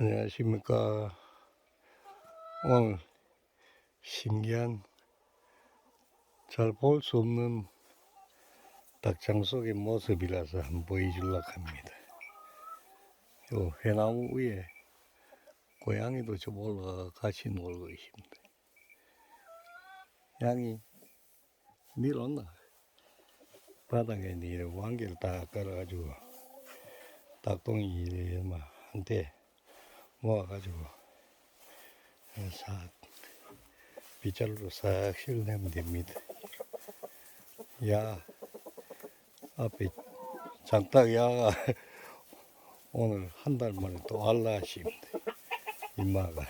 안녕하십니까. 오늘 신기한 잘 볼 수 없는 닭장 속의 모습이라서 한번 보여주려고 합니다. 요 해나무 위에 고양이도 좀 올라가 같이 놀고 있습니다. 양이 밀었나? 바닥에 니 왕개를 딱 깔아가지고 닭똥이 이래 막 한테 모아가지고 싹 빗자루로 싹 실어내면 됩니다. 야 앞에 장딱 야가 오늘 한 달 만에 또 알라십니다. 임마가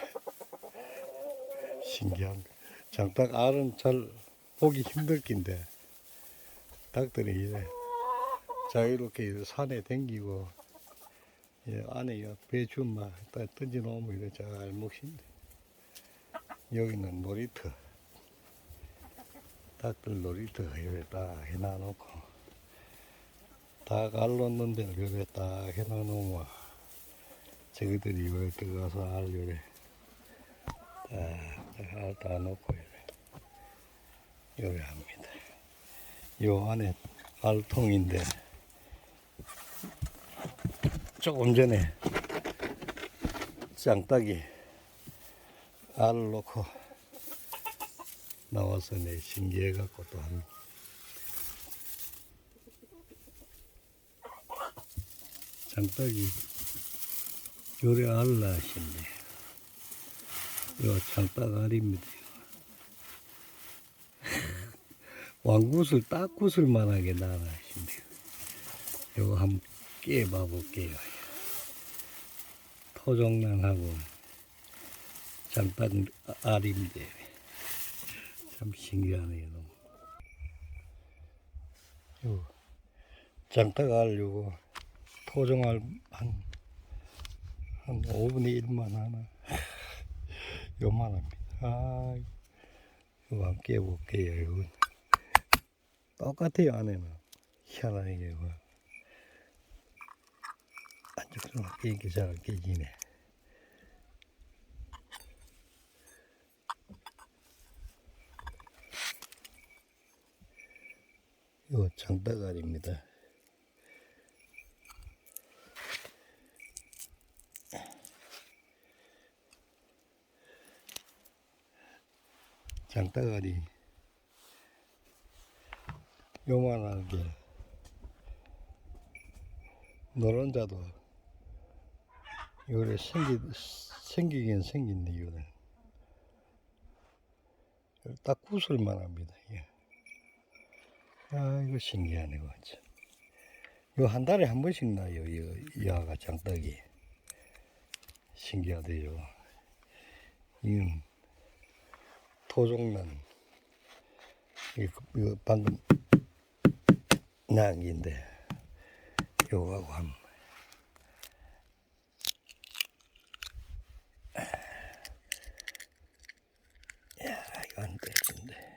신기한 거. 장딱 알은 잘 보기 힘들 낀데 닭들이 이래 자유롭게 산에 댕기고 예, 안에 요 배추만 딱 던져 놓으면 이래 잘 먹습니다. 여기는 놀이터. 닭들 놀이터 여기 딱 해놔놓고 닭 알놓는 데를 여기 딱 해놔놓으면 저기들이 여기 들어가서 알 여기 딱알다 놓고 여기 여기 합니다. 요 안에 알통인데 조금 전에 짱딱이 알을 놓고 나와서 내 신기해갖고 또 한. 장딱이 요래 알을 낳으신데 요 장딱 알입니다. 왕굿을 딱굿을 만하게 낳으신데요. 요거 한번 깨봐 볼게요. 토종란하고 장딱 알인데 참 신기하네요. 요 장딱 알 요거 토종알 한, 한 5분의 1만 하나 요만합니다. 아, 이거 한번 깨볼게요. 이건 똑같아요 안에는 희한하게 이거 안쪽으로 깨기 잘 깨지네. 요 장닭알입니다. 장닭알이 요만하게 노른자도 요래 생기, 생기긴 생긴데 이거는. 딱 구슬만 합니다 이게. 아 이거 신기하네 이거 참. 이거 한 달에 한 번씩 나요 이 야가 장떡이. 신기하대요. 이건 토종난 이거, 이거 방금 낙인데 요거하고 한 야 이거 안 되는데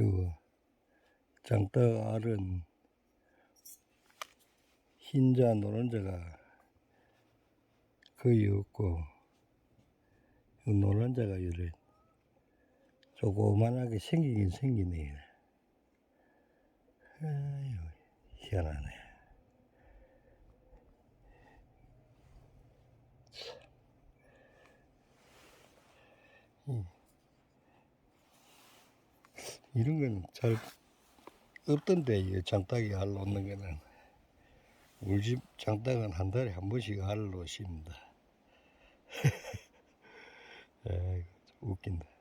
요 장떡 알은 흰자 노른자가 거의 없고 요 노른자가 요래 조그만하게 생기긴 생기네 아유 희한하네 참. 이- 이런 거는 잘 없던데 이 장딱이 알 놓는 거는 우리 집 장닭은 한 달에 한 번씩 놓습니다. 에이, 웃긴다.